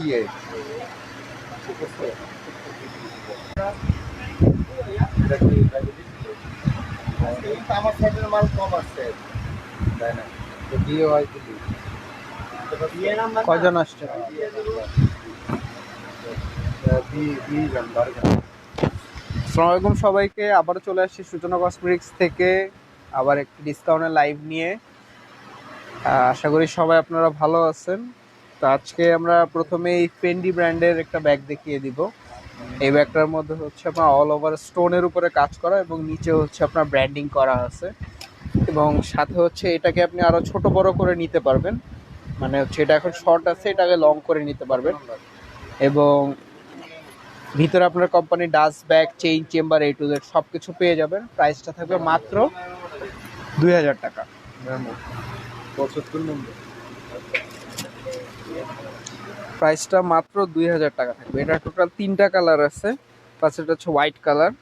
ইয়ে আমার সাইডের মাল কম আছে তাই না তো বিয়ে হয় দিলি কয়জন আসছে আসসালামু আলাইকুম সবাইকে। আবারও চলে আসছি সূচনা কসমেটিক্স থেকে আবার একটি ডিসকাউন্টের লাইভ নিয়ে। আশা করি সবাই আপনারা ভালো আছেন। তো আজকে আমরা প্রথমে এই ফেন্ডি ব্র্যান্ডের একটা ব্যাগ দেখিয়ে দিব। এই ব্যাগটার মধ্যে হচ্ছে আপনার অল ওভার স্টোনের উপরে কাজ করা এবং নিচে হচ্ছে আপনার ব্র্যান্ডিং করা আছে। এবং সাথে হচ্ছে এটাকে আপনি আরও ছোট বড় করে নিতে পারবেন। মানে হচ্ছে এটা এখন শর্ট আছে, এটাকে লং করে নিতে পারবেন। এবং ভিতরে আপনার company dust bag chain chamber A to Z সব কিছু পেয়ে যাবেন। প্রাইসটা থাকবে মাত্র দুই হাজার টাকা। প্রাইসটা মাত্র দুই হাজার টাকা থাকবে। এটা টোটাল তিনটা কালার আছে। পাঁচটা হচ্ছে হোয়াইট কালার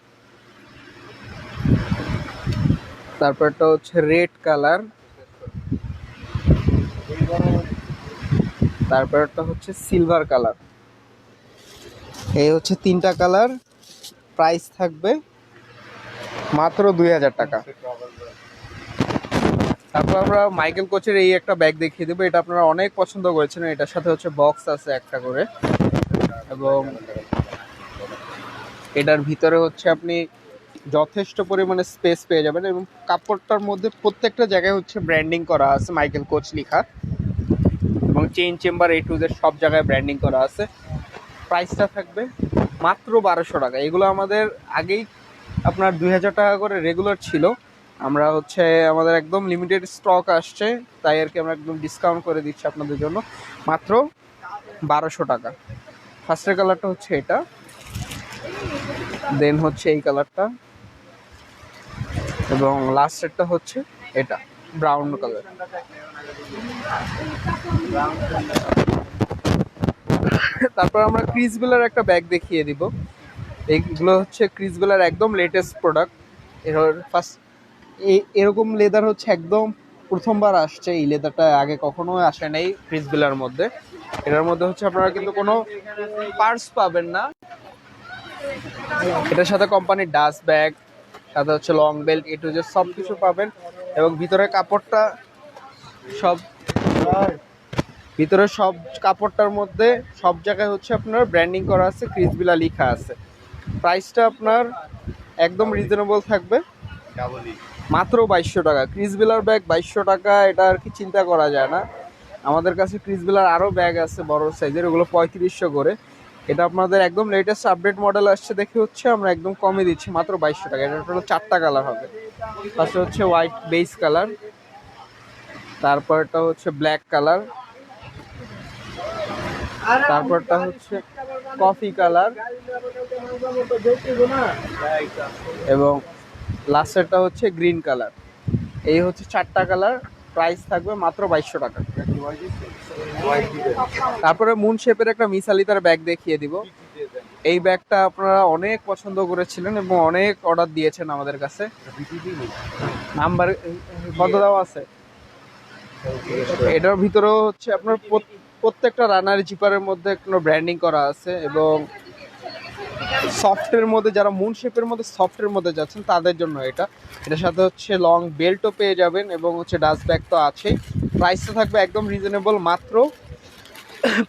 তারপরটা হচ্ছে রেড কালার তারপরটা হচ্ছে সিলভার কালার এই হচ্ছে তিনটা কালার। প্রাইস থাকবে মাত্র দুই হাজার টাকা। তারপর আমরা মাইকেল কোচের এই একটা ব্যাগ দেখিয়ে দেবো। এটা আপনারা অনেক পছন্দ করেছেন। এটার সাথে হচ্ছে বক্স আছে একটা করে। এবং এটার ভিতরে হচ্ছে আপনি যথেষ্ট পরিমাণে স্পেস পেয়ে যাবেন এবং কাপড়টার মধ্যে প্রত্যেকটা জায়গায় হচ্ছে ব্র্যান্ডিং করা আছে মাইকেল কোচ লেখা। এবং চেইন চেম্বার এ টু সব জায়গায় ব্র্যান্ডিং করা আছে। প্রাইসটা থাকবে মাত্র বারোশো টাকা। এগুলো আমাদের আগেই আপনার দুই হাজার টাকা করে রেগুলার ছিল। আমরা হচ্ছে আমাদের একদম লিমিটেড স্টক আসছে, তাই আর কি আমরা একদম ডিসকাউন্ট করে দিচ্ছি আপনাদের জন্য। মাত্র বারোশো টাকা। ফার্স্টের কালারটা হচ্ছে এটা। দেন হচ্ছে এই কালারটা এবং লাস্টেরটা হচ্ছে এটা ব্রাউন কালার তারপর আমরা ক্রিসবেলার একটা ব্যাগ দেখিয়ে দিব। এইগুলো হচ্ছে ক্রিসবেলার একদম লেটেস্ট প্রোডাক্টের ফার্স্ট এরকম লেদার হচ্ছে একদম প্রথমবার আসছে। এই লেদারটা আগে কখনো আসে নাই ক্রিসবেলার মধ্যে। এটার মধ্যে হচ্ছে আপনারা কিন্তু কোনো পার্স পাবেন না। এটার সাথে কোম্পানির ডাস্ট ব্যাগ সাথে হচ্ছে লং বেল্ট এ টু যে সব কিছু পাবেন। এবং ভিতরে কাপড়টা সব ভিতরে সব কাপড়টার মধ্যে সব জায়গায় হচ্ছে আপনার ব্র্যান্ডিং করা আছে ক্রিসবিলা লেখা আছে। প্রাইসটা আপনার একদম রিজনেবল থাকবে। মাত্র বাইশশো টাকা। ক্রিসবিলার ব্যাগ বাইশশো টাকা এটা আর কি চিন্তা করা যায় না। আমাদের কাছে ক্রিসবিলার আরও ব্যাগ আছে বড় সাইজের ওগুলো পঁয়ত্রিশশো করে। এটা আপনাদের একদম লেটেস্ট আপডেট মডেল আসছে দেখে হচ্ছে আমরা একদম কমে দিচ্ছি মাত্র বাইশশো টাকা। এটা টোটাল চারটা কালার হবে। ফার্স্টে হচ্ছে হোয়াইট বেস কালার তারপরটা হচ্ছে ব্ল্যাক কালার তারপরটা হচ্ছে কফি কালার এবং লাস্টেরটা হচ্ছে গ্রিন কালার এই হচ্ছে চারটা কালার প্রাইস থাকবে মাত্র বাইশশো টাকা। তারপরে মুন শেপের একটা মিসালিতার ব্যাগ দেখিয়ে দিব। এই ব্যাগটা আপনারা অনেক পছন্দ করেছিলেন এবং অনেক অর্ডার দিয়েছেন আমাদের কাছে। নাম্বার কত দেওয়া আছে? এটার ভিতরেও হচ্ছে আপনার প্রত্যেকটা রানার জিপারের মধ্যে কোনো ব্র্যান্ডিং করা আছে এবং সফটের মধ্যে যারা মুন শেপের মধ্যে সফটের মধ্যে যাচ্ছেন, তাদের জন্য এটা। এটার সাথে হচ্ছে লং বেল্টও পেয়ে যাবেন এবং হচ্ছে ডাস্ট ব্যাগ তো আছেই। প্রাইসটা থাকবে একদম রিজনেবল মাত্র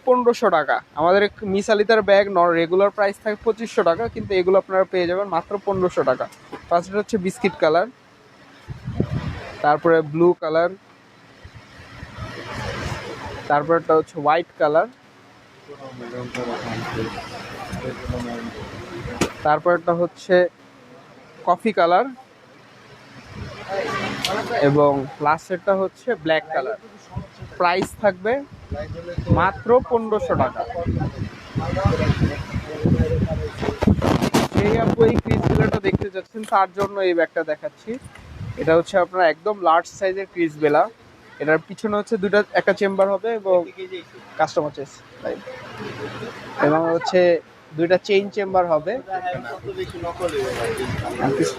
পনেরোশো টাকা। আমাদের মিসালিতার ব্যাগ ন রেগুলার প্রাইস থাকে পঁচিশশো টাকা, কিন্তু এগুলো আপনারা পেয়ে যাবেন মাত্র পনেরোশো টাকা। ফার্স্টটা হচ্ছে বিস্কিট কালার তারপরে ব্লু কালার তারপরটা হচ্ছে হোয়াইট কালার তারপরটা হচ্ছে কফি কালার এবং লাস্টেরটা হচ্ছে ব্ল্যাক কালার প্রাইস থাকবে মাত্র পনেরোশো টাকা। এই আপু, এই ক্রিসবেলাটা দেখতে যাচ্ছেন তার জন্য এই ব্যাগটা দেখাচ্ছি। এটা হচ্ছে আপনার একদম লার্জ সাইজের ক্রিসবেলা এটার পিছনে হচ্ছে দুটা একটা চেম্বার হবে এবং কাস্টমার চেস এবং হচ্ছে দুইটা চেইন চেম্বার হবে।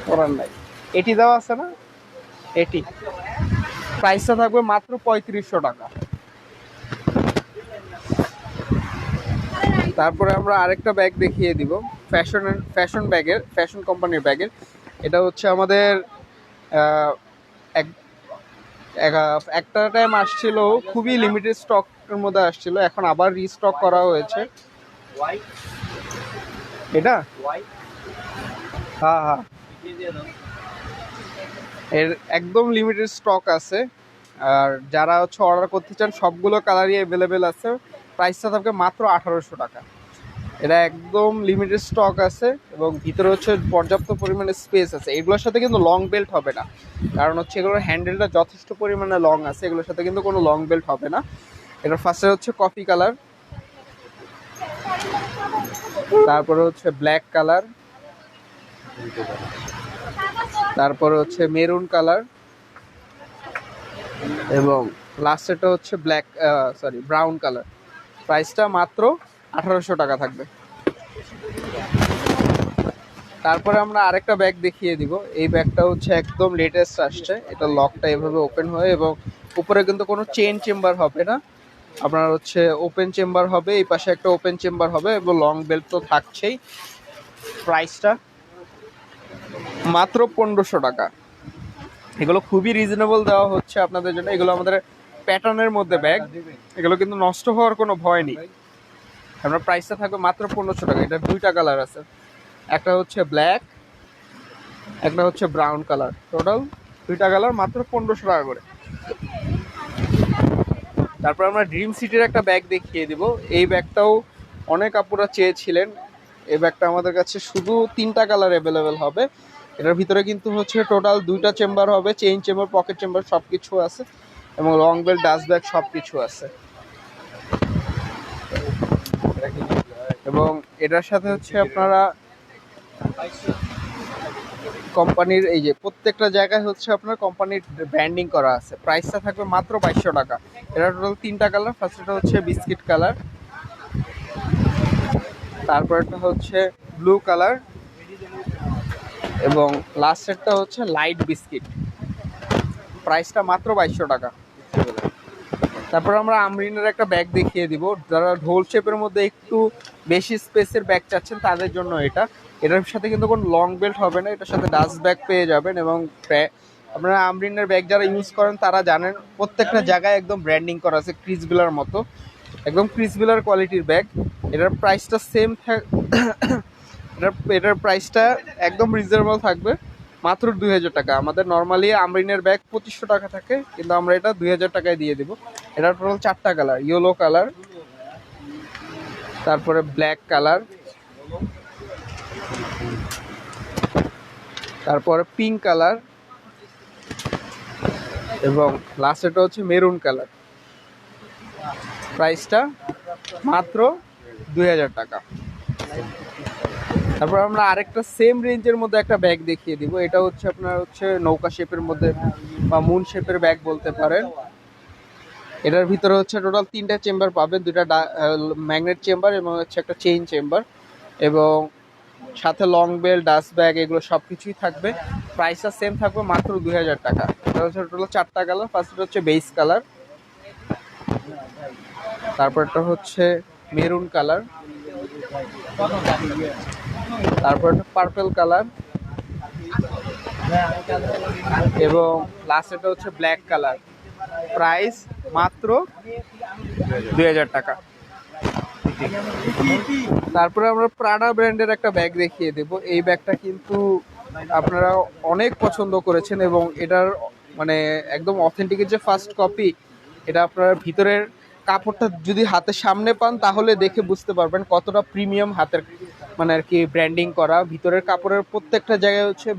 করার নাই। এটি দেওয়া আছে না? এটি। প্রাইসটা থাকবে মাত্র পঁয়ত্রিশশো টাকা। তারপরে আমরা আরেকটা ব্যাগ দেখিয়ে দিব। ফ্যাশন ফ্যাশন ব্যাগের ফ্যাশন কোম্পানির ব্যাগের এটা হচ্ছে আমাদের এক- একটা টাইম আসছিল, খুবই লিমিটেড স্টকের মধ্যে আসছিল, এখন আবার রিস্টক করা হয়েছে। এটা? হ্যাঁ হ্যাঁ। এর একদম লিমিটেড স্টক আছে। আর যারা হচ্ছে অর্ডার করতে চান, সবগুলো কালারই অ্যাভেলেবেল আছে। প্রাইসটা থাকবে মাত্র আঠারোশো টাকা। এটা একদম লিমিটেড স্টক আছে এবং ভিতরে হচ্ছে পর্যাপ্ত পরিমাণে স্পেস আছে। এগুলোর সাথে কিন্তু লং বেল্ট হবে না। কারণ হচ্ছে এগুলোর হ্যান্ডেলটা যথেষ্ট পরিমাণে লং আছে, এগুলোর সাথে কিন্তু কোনো লং বেল্ট হবে না। এটার ফার্স্টে হচ্ছে কফি কালার তারপরে হচ্ছে ব্ল্যাক কালার তারপরে হচ্ছে মেরুন কালার এবং লাস্টেরটা হচ্ছে ব্ল্যাক সরি ব্রাউন কালার প্রাইসটা মাত্র আঠারোশো টাকা থাকবে। তারপরে আমরা আরেকটা ব্যাগ দেখিয়ে দিব। এই ব্যাগটা হচ্ছে একদম লেটেস্ট আসছে। এটা লকটা এভাবে ওপেন হয়ে এবং উপরে কিন্তু কোনো চেন চেম্বার হবে না। আপনার হচ্ছে ওপেন চেম্বার হবে, এই পাশে একটা ওপেন চেম্বার হবে এবং লং বেল্ট তো থাকছেই। প্রাইসটা মাত্র পনেরোশো টাকা। এগুলো খুবই রিজনেবল দেওয়া হচ্ছে আপনাদের জন্য। এগুলো আমাদের প্যাটার্নের মধ্যে ব্যাগ এগুলো কিন্তু নষ্ট হওয়ার কোনো ভয় নেই। আপনার প্রাইসটা থাকবে মাত্র পনেরোশো টাকা। এটা দুইটা কালার আছে। একটা হচ্ছে ব্ল্যাক একটা হচ্ছে ব্রাউন কালার টোটাল দুইটা কালার মাত্র পনেরোশো টাকা করে। তারপর আমরা ড্রিম সিটির একটা ব্যাগ দেখিয়ে দিব। এই ব্যাগটাও অনেক আপুরা চেয়েছিলেন। এই ব্যাগটা আমাদের কাছে শুধু তিনটা কালার অ্যাভেলেবেল হবে। এটার ভিতরে কিন্তু হচ্ছে টোটাল দুইটা চেম্বার হবে চেইন চেম্বার পকেট চেম্বার সব কিছু আছে এবং লং বেল ডাস্ট ব্যাগ সব কিছু আছে। এবং এটার সাথে হচ্ছে আপনারা কোম্পানির এই যে প্রত্যেকটা জায়গায় হচ্ছে আপনার কোম্পানির ব্র্যান্ডিং করা আছে। প্রাইসটা থাকবে মাত্র বাইশশো টাকা। এটা টোটাল তিনটা কালার। ফার্স্টটা হচ্ছে বিস্কিট কালার। তারপরটা হচ্ছে ব্লু কালার। এবং লাস্টেরটা হচ্ছে লাইট বিস্কিট প্রাইসটা মাত্র বাইশশো টাকা। তারপর আমরা আমরিনের একটা ব্যাগ দেখিয়ে দিব। যারা ঢোল শেপের মধ্যে একটু বেশি স্পেসের ব্যাগ চাচ্ছেন, তাদের জন্য এটা। এটার সাথে কিন্তু কোনো লং বেল্ট হবে না, এটার সাথে ডাস্ট ব্যাগ পেয়ে যাবেন এবং আপনারা আমরিনের ব্যাগ যারা ইউজ করেন, তারা জানেন প্রত্যেকটা জায়গায় একদম ব্র্যান্ডিং করা আছে ক্রিসবিলার মতো। একদম ক্রিসবিলার কোয়ালিটির ব্যাগ এটার প্রাইসটা সেম এটার এটার প্রাইসটা একদম রিজনেবল থাকবে। মাত্র দুই হাজার টাকা। আমাদের নর্মালি আমরিনের ব্যাগ পঁচিশশো টাকা থাকে, কিন্তু আমরা এটা দুই হাজার টাকায় দিয়ে দেবো। এটা টোটাল চারটা কালার ইয়েলো কালার তারপরে ব্ল্যাক কালার তারপরে পিঙ্ক কালার এবং লাস্টেটা হচ্ছে মেরুন কালার প্রাইসটা মাত্র দুই হাজার টাকা। তারপর আমরা আরেকটা সেম রেঞ্জের মধ্যে একটা ব্যাগ দেখিয়ে দিব। এটা হচ্ছে আপনার হচ্ছে নৌকা শেপের মধ্যে বা মুন শেপের ব্যাগ বলতে পারেন। এটার ভিতরে হচ্ছে টোটাল তিনটা চেম্বার পাবেন দুটা ম্যাগনেট চেম্বার এবং হচ্ছে একটা চেইন চেম্বার এবং সাথে লং বেল ডাস্ট ব্যাগ এগুলো সব কিছুই থাকবে প্রাইসটা সেম থাকবে মাত্র দুই হাজার টাকা। এটা হচ্ছে টোটাল চারটা কালার ফার্স্ট হচ্ছে বেস কালার তারপরটা হচ্ছে মেরুন কালার তারপর পার্পল কালার এবং লাস্টেটা হচ্ছে ব্ল্যাক কালার প্রাইস মাত্র দুই হাজার টাকা। তারপরে আমরা প্রাডা ব্র্যান্ডের একটা ব্যাগ দেখিয়ে দেব। এই ব্যাগটা কিন্তু আপনারা অনেক পছন্দ করেছেন এবং এটার মানে একদম অথেন্টিকের যে ফার্স্ট কপি এটা আপনার ভিতরের কাপড়টা যদি হাতের সামনে পান, তাহলে দেখে বুঝতে পারবেন কতটা প্রিমিয়াম হাতের মানে আর কি ব্র্যান্ডিং করা। ভিতরের কাপড়ের প্রত্যেকটা জায়গায় হচ্ছে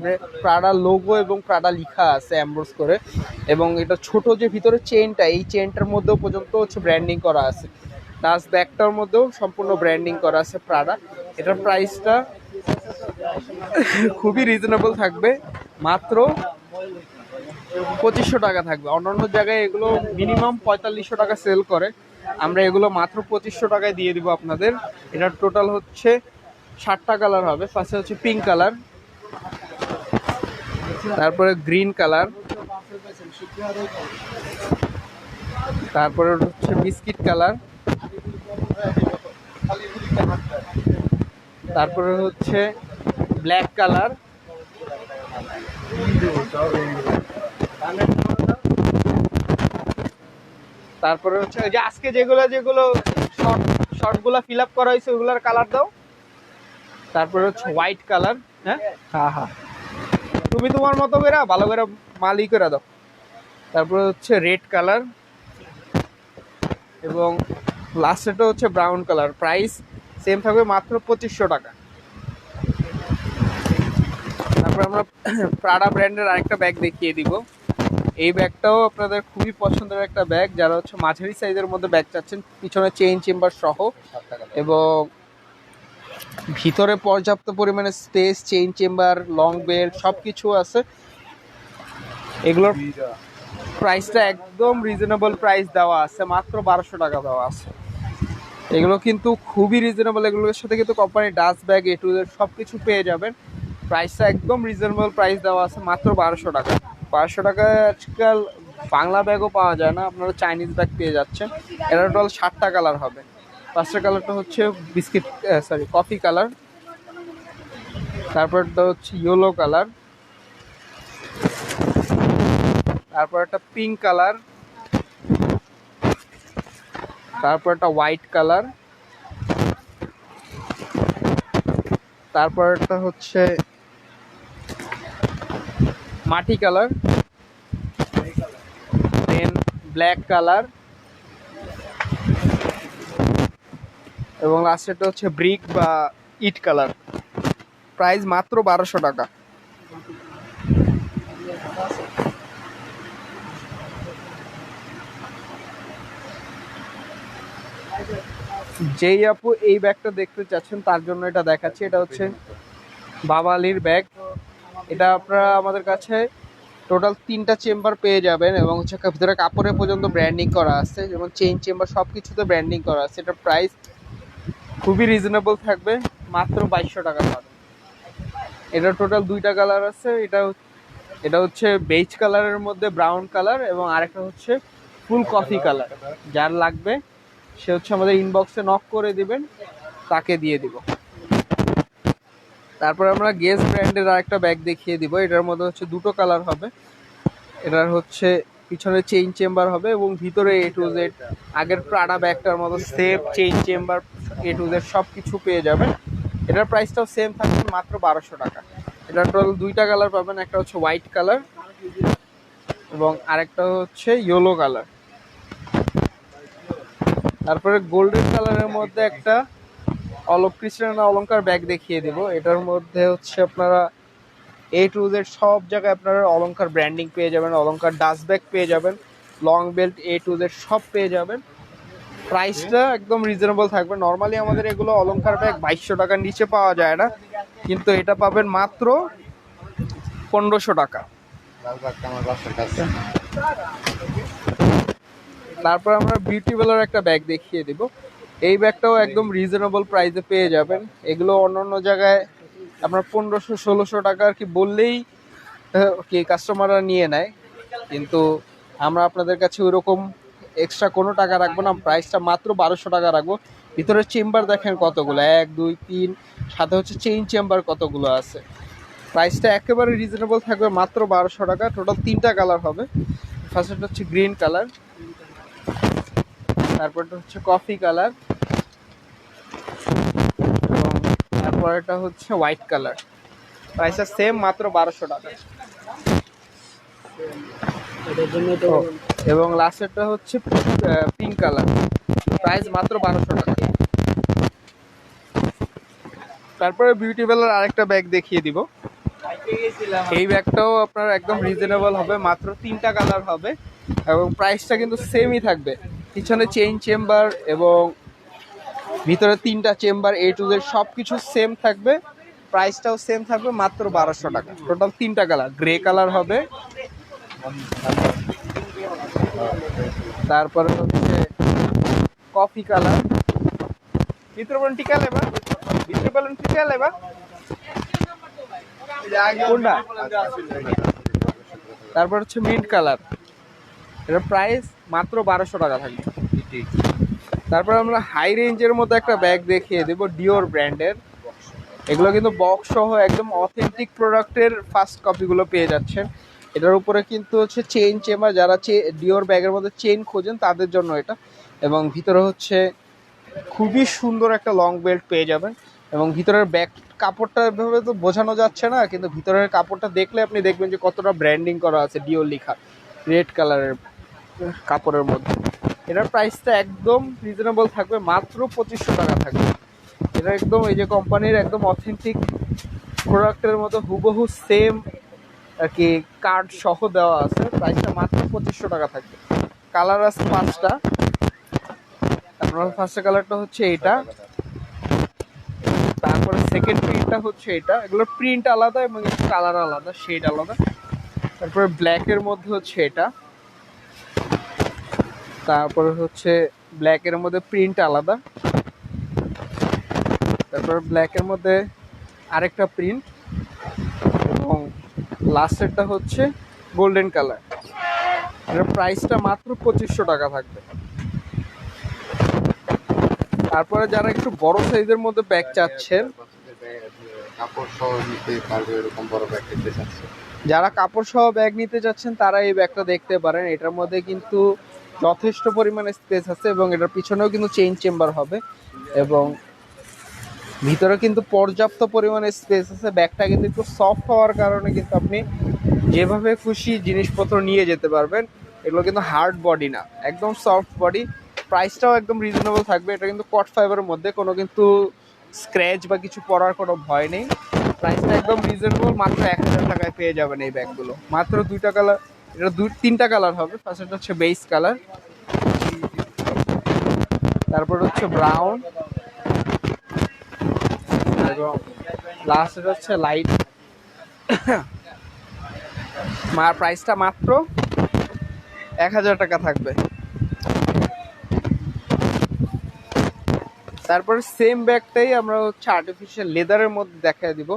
প্রাডা লোগো এবং প্রাডা লিখা আছে অ্যাম্বোস করে। এবং এটা ছোট যে ভিতরে চেনটা এই চেনটার মধ্যেও পর্যন্ত হচ্ছে ব্র্যান্ডিং করা আছে। ডাস্ট ব্যাগটার মধ্যেও সম্পূর্ণ ব্র্যান্ডিং করা আছে প্রাডা এটার প্রাইসটা খুবই রিজনেবল থাকবে। মাত্র পঁচিশশো টাকা থাকবে। অন্যান্য জায়গায় এগুলো মিনিমাম পঁয়তাল্লিশশো টাকা সেল করে। আমরা এগুলো মাত্র পঁচিশশো টাকায় দিয়ে দিব আপনাদের। এটার টোটাল হচ্ছে ষাটটা কালার হবে। ফার্স্টে হচ্ছে পিঙ্ক কালার তারপরে গ্রিন কালার তারপরে হচ্ছে বিস্কিট কালার তারপরে হচ্ছে ব্ল্যাক কালার তারপরে হচ্ছে ওই যে আজকে যেগুলো যেগুলো শর্ট শর্টগুলো ফিল আপ করা হয়েছে ওগুলোর কালার দাও। তারপরে হচ্ছে হোয়াইট কালার হ্যাঁ? হ্যাঁ হ্যাঁ। তুমি তোমার মতো করে ভালো করে মালি করে দাও। তারপরে হচ্ছে রেড কালার এবং লাস্টেটা হচ্ছে ব্রাউন কালার প্রাইস সেম থাকবে মাত্র পঁচিশশো টাকা। তারপর আমরা প্রাডা ব্র্যান্ডের আরেকটা ব্যাগ দেখিয়ে দিব। এই ব্যাগটাও আপনাদের খুবই পছন্দের একটা ব্যাগ, যারা হচ্ছে মাঝারি সাইজের মধ্যে ব্যাগ চাচ্ছেন, পিছনে চেইন চেম্বার সহ। এবং ভিতরে পর্যাপ্ত পরিমাণে space, chain chamber, long belt সব কিছু আছে। এগুলোর প্রাইসটা একদম রিজনেবল প্রাইস দেওয়া আছে, মাত্র বারোশো টাকা দেওয়া আছে। এগুলো কিন্তু খুবই রিজনেবল, এগুলোর সাথে কিন্তু company dust bag, A to সব কিছু পেয়ে যাবেন। প্রাইসটা একদম রিজনেবল প্রাইস দেওয়া আছে, মাত্র বারোশো টাকা। বারোশো টাকায় আজকাল বাংলা ব্যাগও পাওয়া যায় না, আপনারা চাইনিজ ব্যাগ পেয়ে যাচ্ছেন। এটা টোটাল ষাটটা কালার হবে। পাঁচটা কালারটা হচ্ছে বিস্কিট সরি কফি কালার তারপরটা হচ্ছে ইয়েলো কালার তারপর একটা পিঙ্ক কালার তারপর একটা হোয়াইট কালার তারপর একটা হচ্ছে মাটি কালার দেন ব্ল্যাক কালার, এবং লাস্টেরটা হচ্ছে ব্রিক বা ইট কালার। প্রাইস মাত্র বারোশো টাকা। যেই আপু এই ব্যাগটা দেখতে চাচ্ছেন, তার জন্য এটা দেখাচ্ছি। এটা হচ্ছে বাবালির ব্যাগ এটা আপনারা আমাদের কাছে টোটাল তিনটা চেম্বার পেয়ে যাবেন এবং হচ্ছে ভিতরে কাপড়ে পর্যন্ত ব্র্যান্ডিং করা আছে, যেমন চেইন চেম্বার সব কিছুতে ব্র্যান্ডিং করা আছে। এটার প্রাইস খুবই রিজনেবল থাকবে, মাত্র বাইশশো টাকা পাবেন এটা টোটাল দুইটা কালার আছে, এটা এটা হচ্ছে বেজ কালারের মধ্যে ব্রাউন কালার এবং আরেকটা হচ্ছে ফুল কফি কালার যার লাগবে, সে হচ্ছে আমাদের ইনবক্সে নক করে দিবেন, তাকে দিয়ে দিব। তারপর আমরা গেস ব্র্যান্ডের আরেকটা ব্যাগ দেখিয়ে দিব। এটার মধ্যে হচ্ছে দুটো কালার হবে। এটার হচ্ছে পিছনে চেইন চেম্বার হবে এবং ভিতরে এ টু জেড আগের প্রাডা ব্যাগটার মতো safe chain chamber A to Z সব কিছু পেয়ে যাবেন। এটার প্রাইসটাও সেম থাকবে মাত্র বারোশো টাকা। এটার টোটাল দুইটা কালার পাবেন, একটা হচ্ছে হোয়াইট কালার এবং আরেকটা হচ্ছে ইয়েলো কালার তারপরে গোল্ডেন কালারের মধ্যে একটা অলক কৃষ্ণ অলংকার ব্যাগ দেখিয়ে দেব। এটার মধ্যে হচ্ছে আপনারা এ টু জেড সব জায়গায় আপনারা অলঙ্কার ব্র্যান্ডিং পেয়ে যাবেন অলংকার ডাস্ট ব্যাগ পেয়ে যাবেন long belt A to Z সব পেয়ে যাবেন। প্রাইসটা একদম রিজনেবল থাকবে। নর্মালি আমাদের এগুলো অলংকার ব্যাগ বাইশশো টাকার নিচে পাওয়া যায় না, কিন্তু এটা পাবেন মাত্র পনেরোশো টাকা। তারপর আমরা বিউটি বেলার একটা ব্যাগ দেখিয়ে দিব। এই ব্যাগটাও একদম রিজনেবল প্রাইসে পেয়ে যাবেন। এগুলো অন্য অন্য জায়গায় আপনার পনেরোশো, ষোলোশো টাকা আর কি বললেই কি কাস্টমাররা নিয়ে নেয়। কিন্তু আমরা আপনাদের কাছে ওইরকম এক্সট্রা কোনো টাকা রাখব না। প্রাইসটা মাত্র বারোশো টাকা রাখব। ভিতরে চেম্বার দেখেন কতগুলো। এক, দুই, তিন, সাথে হচ্ছে চেইন চেম্বার কতগুলো আছে। প্রাইসটা একেবারে রিজনেবল থাকবে মাত্র বারোশো টাকা। টোটাল তিনটা কালার হবে। ফার্স্ট হচ্ছে গ্রিন কালার তারপরটা হচ্ছে কফি কালার এবং তারপরটা হচ্ছে হোয়াইট কালার প্রাইসটা সেম মাত্র বারোশো টাকা। এবং লাস্টেরটা হচ্ছে পিঙ্ক কালার প্রাইস মাত্র বারোশো টাকা। তারপরে বিউটি বেলার আরেকটা ব্যাগ দেখিয়ে দিব। এই ব্যাগটাও আপনার একদম রিজনেবল হবে মাত্র তিনটা কালার হবে। এবং প্রাইসটা কিন্তু সেমই থাকবে। পিছনে চেইন চেম্বার এবং ভিতরে তিনটা চেম্বার এ টু জেড সব কিছু সেম থাকবে প্রাইসটাও সেম থাকবে, মাত্র বারোশো টাকা। টোটাল তিনটা কালার গ্রে কালার হবে। তারপরে হচ্ছে কফি কালার ভিতরে বলুন টিকা লেবা ভিতরে বলুন, টিকা লেবা তারপর হচ্ছে মিন্ট কালার এটার প্রাইস মাত্র বারোশো টাকা থাকবে। তারপর আমরা হাই রেঞ্জের মধ্যে একটা ব্যাগ দেখিয়ে দেবো ডিওর ব্র্যান্ডের এগুলো কিন্তু বক্স সহ একদম অথেন্টিক প্রোডাক্টের ফার্স্ট কপিগুলো পেয়ে যাচ্ছেন। এটার উপরে কিন্তু হচ্ছে চেইন চেম্বার যারা ডিওর ব্যাগের মধ্যে চেইন খোঁজেন তাদের জন্য এটা। এবং ভিতরে হচ্ছে খুবই সুন্দর একটা লং বেল্ট পেয়ে যাবেন। এবং ভিতরের ব্যাগ কাপড়টা এভাবে তো বোঝানো যাচ্ছে না কিন্তু ভিতরের কাপড়টা দেখলে আপনি দেখবেন যে কতটা ব্র্যান্ডিং করা আছে ডিওর লেখা রেড কালারের কাপড়ের মধ্যে। এটার প্রাইসটা একদম রিজনেবল থাকবে, মাত্র পঁচিশশো টাকা থাকবে। এটা একদম এই যে কোম্পানির একদম অথেন্টিক প্রোডাক্টের মতো হুবহু সেম আর কি কার্ড সহ দেওয়া আছে। প্রাইসটা মাত্র পঁচিশশো টাকা থাকবে। কালার আছে পাঁচটা। আপনার ফার্স্ট কালারটা হচ্ছে এটা তারপরে সেকেন্ড প্রিন্টটা হচ্ছে এটা। এগুলোর প্রিন্ট আলাদা এবং কালার আলাদা শেড আলাদা। তারপরে ব্ল্যাকের মধ্যে হচ্ছে এটা। তারপরে হচ্ছে ব্ল্যাকের মধ্যে প্রিন্ট আলাদা। তারপর ব্ল্যাকের মধ্যে আরেকটা প্রিন্ট এবং লাস্টেরটা হচ্ছে গোল্ডেন কালার এটার প্রাইসটা মাত্র পঁচিশশো টাকা থাকবে। তারপরে যারা একটু বড় সাইজের মধ্যে ব্যাগ চাচ্ছেন, যারা কাপড় সহ ব্যাগ নিতে যাচ্ছেন তারা এই ব্যাগটা দেখতে পারেন। এটার মধ্যে কিন্তু যথেষ্ট পরিমাণে স্পেস আছে এবং এটার পিছনেও কিন্তু চেইন চেম্বার হবে এবং ভিতরে কিন্তু পর্যাপ্ত পরিমাণে স্পেস আছে। ব্যাগটা কিন্তু একটু সফট হওয়ার কারণে কিন্তু আপনি যেভাবে খুশি জিনিসপত্র নিয়ে যেতে পারবেন, এগুলো কিন্তু হার্ড বডি না, একদম সফট বডি প্রাইসটাও একদম রিজনেবল থাকবে, এটা কিন্তু কট ফাইবারের মধ্যে, কোনো কিন্তু স্ক্র্যাচ বা কিছু পড়ার কোনো ভয় নেই। প্রাইসটা একদম রিজনেবল মাত্র এক হাজার টাকায় পেয়ে যাবেন এই ব্যাগগুলো মাত্র দুই কালার এটা দুই তিনটা কালার হবে। ফার্স্টটা হচ্ছে বেস কালার তারপর হচ্ছে ব্রাউন এবং লাস্ট হচ্ছে লাইট মার প্রাইসটা মাত্র এক হাজার টাকা থাকবে। তারপর সেম ব্যাগটাই আমরা হচ্ছে আর্টিফিশিয়াল লেদারের মধ্যে দেখায় দিব।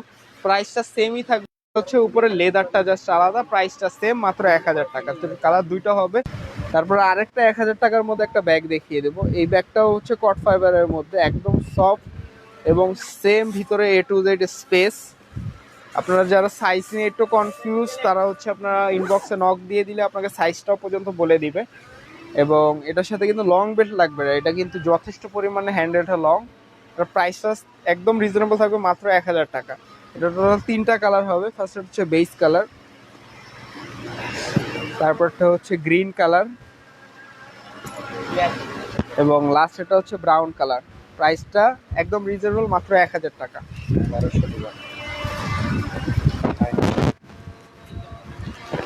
প্রাইসটা সেমই থাকবে। হচ্ছে উপরে লেদারটা জাস্ট আলাদা প্রাইসটা সেম মাত্র এক হাজার টাকা। তো কালার দুইটা হবে। তারপর আরেকটা এক হাজার টাকার মধ্যে একটা ব্যাগ দেখিয়ে দেবো। এই ব্যাগটাও হচ্ছে কট ফাইবারের মধ্যে, একদম সফট এবং সেম ভিতরে এ টু জেড স্পেস আপনারা যারা সাইজ নিয়ে একটু কনফিউজ তারা হচ্ছে আপনারা ইনবক্সে নক দিয়ে দিলে আপনাকে সাইজটাও পর্যন্ত বলে দিবে। এবং এটার সাথে কিন্তু লং বেল্ট লাগবে না। এটা কিন্তু যথেষ্ট পরিমাণে হ্যান্ডেলটা লং এটার প্রাইসটা একদম রিজনেবল থাকবে মাত্র এক হাজার টাকা। এটা টোটাল তিনটা কালার হবে। ফার্স্ট হচ্ছে বেস কালার তারপরটা হচ্ছে গ্রিন কালার এবং লাস্ট এটা হচ্ছে ব্রাউন কালার প্রাইসটা একদম রিজনেবল মাত্র এক হাজার টাকা।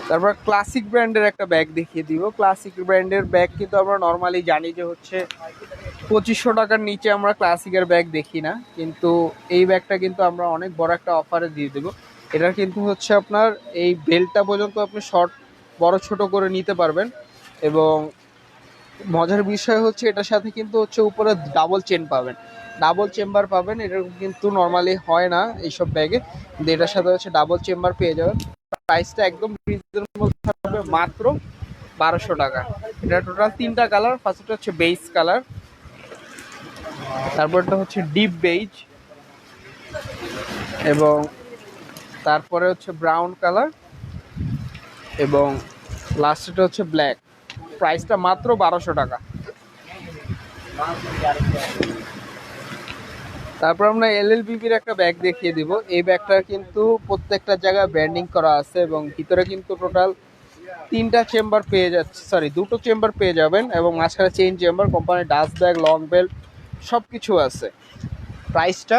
তারপর ক্লাসিক ব্র্যান্ডের একটা ব্যাগ দেখিয়ে দিব। ক্লাসিক ব্র্যান্ডের ব্যাগ কিন্তু আমরা নর্মালি জানি যে হচ্ছে পঁচিশশো টাকার নিচে আমরা ক্লাসিকের ব্যাগ দেখি না, কিন্তু এই ব্যাগটা কিন্তু আমরা অনেক বড় একটা অফারে দিয়ে দেবো। এটা কিন্তু হচ্ছে আপনার এই বেল্টটা পর্যন্ত আপনি শর্ট বড়, ছোট করে নিতে পারবেন এবং মজার বিষয় হচ্ছে এটার সাথে কিন্তু হচ্ছে উপরে ডাবল চেন পাবেন। ডাবল চেম্বার পাবেন, এটা কিন্তু নর্মালি হয় না এইসব ব্যাগে কিন্তু এটার সাথে হচ্ছে ডাবল চেম্বার পেয়ে যাবেন। প্রাইসটা একদম রিজনেবল থাকবে মাত্র বারোশো টাকা। এটা টোটাল তিনটা কালার ফার্স্টটা হচ্ছে বেস কালার তারপরটা হচ্ছে ডিপ বেইজ এবং তারপরে হচ্ছে ব্রাউন কালার এবং লাস্টেটা হচ্ছে ব্ল্যাক প্রাইসটা মাত্র বারোশো টাকা। তারপর আমরা এল এল বিবির একটা ব্যাগ দেখিয়ে দিব। এই ব্যাগটা কিন্তু প্রত্যেকটা জায়গায় ব্র্যান্ডিং করা আছে এবং ভিতরে কিন্তু টোটাল তিনটা চেম্বার পেয়ে যাচ্ছে সরি দুটো চেম্বার পেয়ে যাবেন এবং মাঝখানে চেইন চেম্বার কোম্পানির ডাস্ট ব্যাগ লং বেল্ট সব কিছু আছে প্রাইসটা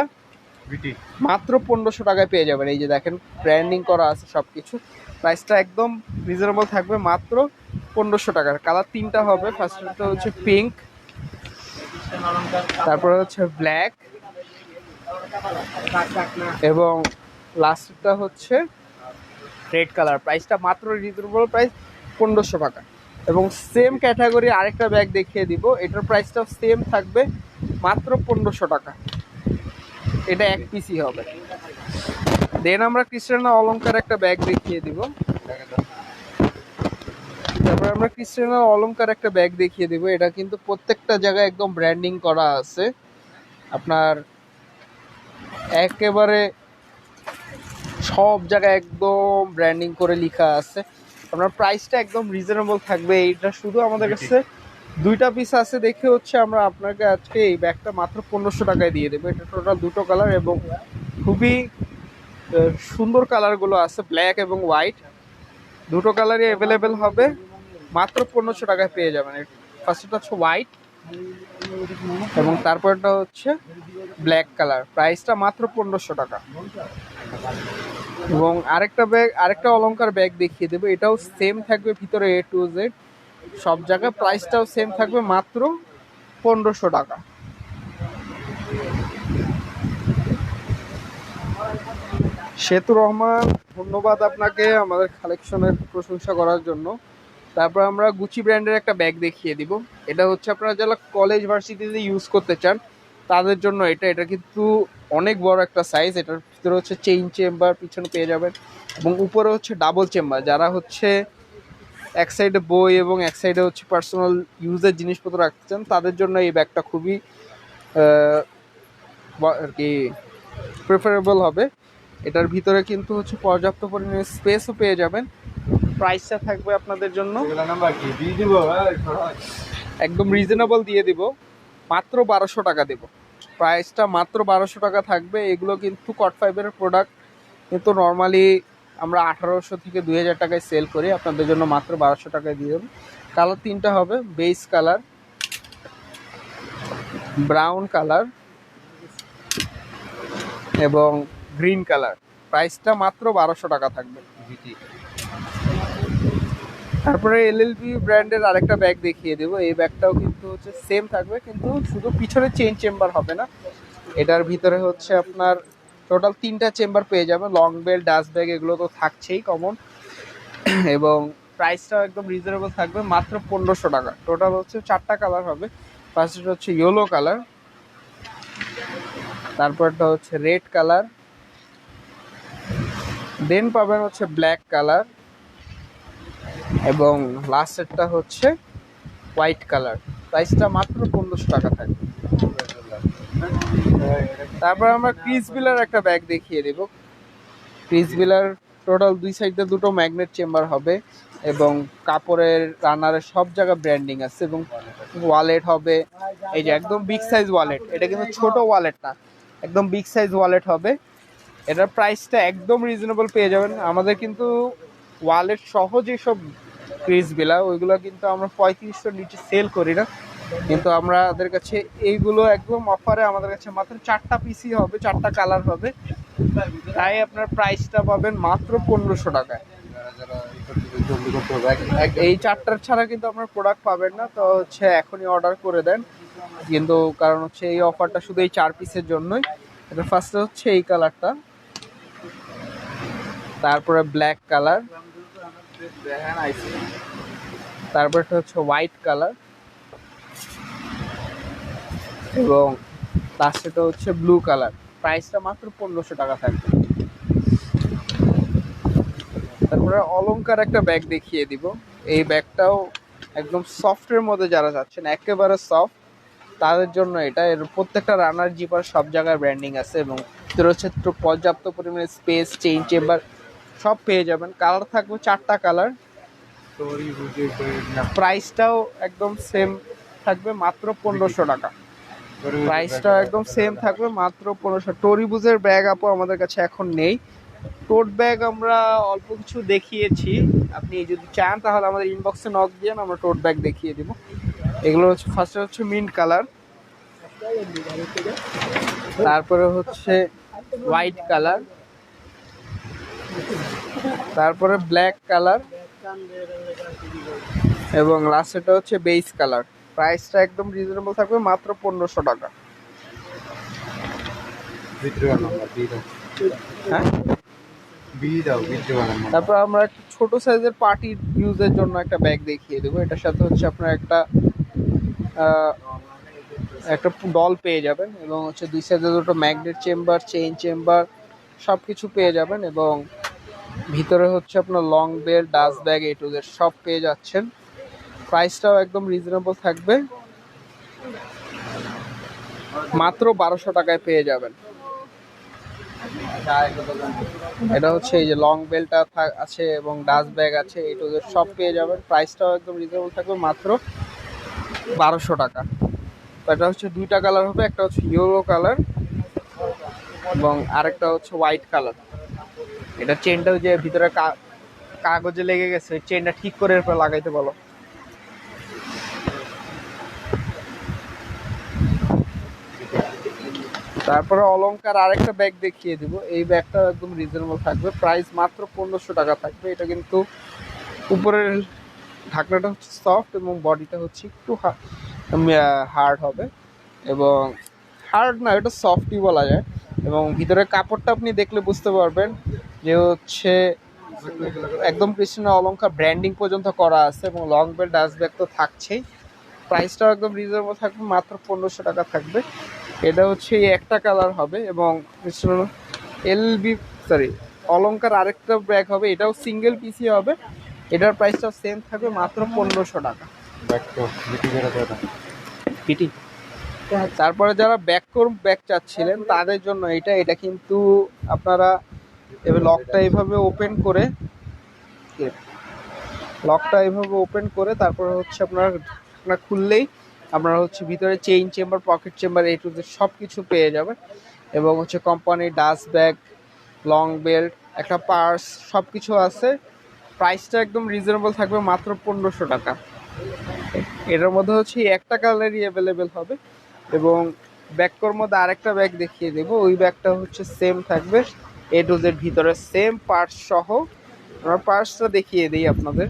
মাত্র পনেরোশো টাকায় পেয়ে যাবেন। এই যে দেখেন ব্র্যান্ডিং করা আছে সব কিছু প্রাইসটা একদম রিজনেবল থাকবে মাত্র পনেরোশো টাকার। কালার তিনটা হবে। ফার্স্টটা হচ্ছে পিঙ্ক তারপরে হচ্ছে ব্ল্যাক এবং লাস্টটা হচ্ছে রেড কালার প্রাইসটা মাত্র রিজনেবল প্রাইস পনেরোশো টাকা। এবং সেম ক্যাটাগরি আরেকটা ব্যাগ দেখিয়ে দিব। এটার প্রাইসটাও সেম থাকবে মাত্র পনেরোশো টাকা। এটা এক পিসই হবে। দেন আমরা ক্রিস্টিয়ানো অলংকার একটা ব্যাগ দেখিয়ে দিব। তারপরে আমরা ক্রিস্টিয়ানো অলংকার একটা ব্যাগ দেখিয়ে দিব। এটা কিন্তু প্রত্যেকটা জায়গায় একদম ব্র্যান্ডিং করা আছে। আপনার একেবারে সব জায়গায় একদম ব্র্যান্ডিং করে লেখা আছে। আপনার প্রাইসটা একদম রিজনেবল থাকবে। এইটা শুধু আমাদের কাছে দুইটা পিস আছে, দেখে হচ্ছে আমরা আপনাকে আজকে এই ব্যাগটা মাত্র পনেরোশো টাকায় দিয়ে দেবো। এটা টোটাল দুটো কালার এবং খুবই সুন্দর কালারগুলো আছে ব্ল্যাক এবং হোয়াইট দুটো কালারই অ্যাভেলেবেল হবে। মাত্র পনেরোশো টাকায় পেয়ে যাবেন। ফার্স্টটা হচ্ছে হোয়াইট এবং তারপরটা হচ্ছে ব্ল্যাক কালার প্রাইসটা মাত্র পনেরোশো টাকা। এবং আরেকটা ব্যাগ আরেকটা অলঙ্কার ব্যাগ দেখিয়ে দেবো। এটাও সেম থাকবে ভিতরে এ টু জেড সব জায়গায় প্রাইসটাও সেম থাকবে মাত্র পনেরোশো টাকা। সেতু রহমান, ধন্যবাদ আপনাকে আমাদের কালেকশনের প্রশংসা করার জন্য। তারপর আমরা গুচি ব্র্যান্ডের একটা ব্যাগ দেখিয়ে দিব। এটা হচ্ছে আপনারা যারা কলেজ ভার্সিটিতে ইউজ করতে চান, তাদের জন্য এটা। এটা কিন্তু অনেক বড় একটা সাইজ এটার ভিতরে হচ্ছে চেইন চেম্বার পিছনে পেয়ে যাবেন। এবং উপরে হচ্ছে ডাবল চেম্বার যারা হচ্ছে এক সাইডে বই এবং এক সাইডে হচ্ছে পার্সোনাল ইউজের জিনিসপত্র রাখতে চান তাদের জন্য এই ব্যাগটা খুবই আর কি প্রেফারেবল হবে। এটার ভিতরে কিন্তু হচ্ছে পর্যাপ্ত পরিমাণে স্পেসও পেয়ে যাবেন। প্রাইসটা থাকবে আপনাদের জন্য। একদম রিজনেবল দিয়ে দিব। মাত্র বারোশো টাকা দেব। প্রাইসটা মাত্র বারোশো টাকা থাকবে। এগুলো কিন্তু কট ফাইবারের প্রোডাক্ট কিন্তু নর্মালি আমরা আঠারোশো থেকে দুই হাজার টাকায় সেল করি। আপনাদের জন্য মাত্র বারোশো টাকায় দিয়ে দেবো। কালার তিনটা হবে বেস কালার ব্রাউন কালার এবং গ্রিন কালার প্রাইসটা মাত্র বারোশো টাকা থাকবে। তারপরে এলএলবি ব্র্যান্ডের আরেকটা ব্যাগ দেখিয়ে দেবো। এই ব্যাগটাও কিন্তু হচ্ছে সেম থাকবে কিন্তু শুধু পিছনে চেইন চেম্বার হবে না। এটার ভিতরে হচ্ছে আপনার টোটাল তিনটা চেম্বার পেয়ে যাবে। লং বেল ডাস্ট ব্যাগ এগুলো তো থাকছেই কমন এবং প্রাইসটাও একদম রিজনেবল থাকবে, মাত্র পনেরোশো টাকা। টোটাল হচ্ছে চারটা কালার হবে। ফার্স্টটা হচ্ছে ইয়েলো কালার তারপরটা হচ্ছে রেড কালার দেন পাবেন হচ্ছে ব্ল্যাক কালার এবং লাস্টেরটা হচ্ছে হোয়াইট কালার প্রাইসটা মাত্র পনেরোশো টাকা থাকবে। তারপর আমরা ক্রিস বিলার একটা ব্যাগ দেখিয়ে দেব। ক্রিস বিলার টোটাল দুই সাইডে দুটো ম্যাগনেট চেম্বার হবে এবং কাপড়ের রানারের সব জায়গায় ব্র্যান্ডিং আছে এবং ওয়ালেট হবে। এই যে একদম বিগ সাইজ ওয়ালেট এটা কিন্তু ছোট ওয়ালেট না, একদম বিগ সাইজ ওয়ালেট হবে। এটার প্রাইসটা একদম রিজনেবল পেয়ে যাবেন। আমাদের কিন্তু ওয়ালেট সহ যেসব ক্রিজগুলা ওইগুলো কিন্তু আমরা পঁয়ত্রিশশোর নিচে সেল করি না। কিন্তু আমরা আমাদের কাছে এইগুলো একদম অফারে আমাদের কাছে মাত্র চারটা পিসি হবে, চারটা কালার হবে। তাই আপনার প্রাইসটা পাবেন মাত্র পনেরোশো টাকায় এই চারটার ছাড়া কিন্তু আপনার প্রোডাক্ট পাবেন না, তো হচ্ছে এখনই অর্ডার করে দেন। কিন্তু কারণ হচ্ছে এই অফারটা শুধু এই চার পিসের জন্যই। এটা ফার্স্টে হচ্ছে এই কালারটা তারপরে ব্ল্যাক কালার তারপরে। হচ্ছে হোয়াইট কালার এবং লাস্টেটা হচ্ছে ব্লু কালার প্রাইসটা মাত্র পনেরোশো টাকা থাকবে। তারপরে অলংকার একটা ব্যাগ দেখিয়ে দিব। এই ব্যাগটাও একদম সফটের মধ্যে যারা যাচ্ছেন একেবারে সফট তাদের জন্য এটা। এর প্রত্যেকটা রানার জিপার সব জায়গায় ব্র্যান্ডিং আছে এবং হচ্ছে একটু পর্যাপ্ত পরিমাণে স্পেস চেইন চেম্বার সব পেয়ে যাবেন। কালার থাকবে চারটা কালার। প্রাইসটাও একদম সেম থাকবে মাত্র পনেরোশো টাকা। প্রাইসটাও একদম সেম থাকবে, মাত্র পনেরোশো টরিবুজের ব্যাগ আপু আমাদের কাছে এখন নেই। টোট ব্যাগ আমরা অল্প কিছু দেখিয়েছি। আপনি যদি চান তাহলে আমাদের ইনবক্সে নক দিয়ে আমরা টোট ব্যাগ দেখিয়ে দিব। এগুলো হচ্ছে ফার্স্টে হচ্ছে মিন্ট কালার তারপরে হচ্ছে হোয়াইট কালার তারপরে ব্ল্যাক কালার এবং লাস্টেটা হচ্ছে বেস কালার প্রাইসটা একদম রিজনেবল থাকবে মাত্র পনেরোশো টাকা। হ্যাঁ? তারপর আমরা একটা ছোট সাইজের পার্টি ইউজের জন্য একটা ব্যাগ দেখিয়ে দেবো। এটার সাথে হচ্ছে আপনার একটা একটা ডল পেয়ে যাবেন এবং হচ্ছে দুই সাইডে দুটো ম্যাগনেট চেম্বার চেইন চেম্বার সব কিছু পেয়ে যাবেন এবং ভিতরে হচ্ছে আপনার long belt dust bag A to সব পেয়ে যাচ্ছেন। প্রাইসটাও একদম রিজনেবল থাকবে। মাত্র বারোশো টাকায় পেয়ে যাবেন। এটা হচ্ছে এই যে লং বেলটা আছে এবং ডাস্ট ব্যাগ আছে, এই সব পেয়ে যাবেন। প্রাইসটাও একদম রিজনেবল থাকবে, মাত্র বারোশো টাকা। এটা হচ্ছে দুইটা কালার হবে, একটা হচ্ছে ইয়েলো কালার এবং আরেকটা হচ্ছে হোয়াইট কালার এটা চেনটা যে ভিতরে কাগজে লেগে গেছে চেনটা ঠিক করে এরপর লাগাইতে বলো। তারপরে অলংকার আরেকটা ব্যাগ দেখিয়ে দিব। এই ব্যাগটা একদম রিজনেবল থাকবে। প্রাইস মাত্র পনেরোশো টাকা থাকবে। এটা কিন্তু উপরের ঢাকনাটা হচ্ছে সফট এবং বডিটা হচ্ছে একটু হার্ড হবে। এবং হার্ড না, এটা সফটই বলা যায়। এবং ভিতরের কাপড়টা আপনি দেখলে বুঝতে পারবেন যে হচ্ছে একদম কৃষ্ণ অলংকার ব্র্যান্ডিং পর্যন্ত করা আছে এবং লং বেল্ট ডাস্ট ব্যাগ তো থাকছেই। প্রাইসটাও একদম রিজনেবল থাকবে, মাত্র পনেরোশো টাকা থাকবে। এটা হচ্ছে এই একটা কালার হবে এবং এলবি সরি অলংকার আরেকটা ব্যাগ হবে এটাও সিঙ্গেল পিসি হবে। এটার প্রাইসটাও সেম থাকবে মাত্র পনেরোশো টাকা। পিটি তারপরে যারা ব্যাক করুন ব্যাক চাচ্ছিলেন তাদের জন্য এটা এটা কিন্তু আপনারা এবার লকটা এইভাবে ওপেন করে লকটা এইভাবে ওপেন করে তারপরে হচ্ছে আপনার আপনার খুললেই আপনারা হচ্ছে ভিতরে চেইন চেম্বার পকেট চেম্বার এই টু সব কিছু পেয়ে যাবেন এবং হচ্ছে কোম্পানির ডাস্ট ব্যাগ লং বেল্ট একটা পার্স সব কিছু আছে। প্রাইসটা একদম রিজনেবল থাকবে মাত্র পনেরোশো টাকা। এটার মধ্যে হচ্ছে একটা কালারই অ্যাভেলেবেল হবে। এবং ব্যাগটার মধ্যে আরেকটা ব্যাগ দেখিয়ে দেবো। ওই ব্যাগটা হচ্ছে সেম থাকবে। এ টু জেড ভিতরে সেম পার্টস সহ। আমরা পার্টসটা দেখিয়ে দিই আপনাদের।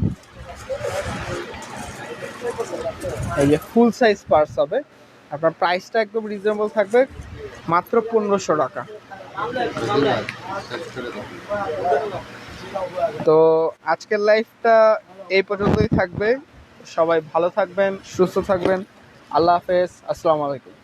এই যে ফুল সাইজ পার্স হবে। আপনার প্রাইসটা একদম রিজনেবল থাকবে, মাত্র পনেরোশো টাকা। তো আজকের লাইফটা এই পর্যন্তই থাকবে। সবাই ভালো থাকবেন, সুস্থ থাকবেন। আল্লাহ হাফেজ, আসসালামু আলাইকুম।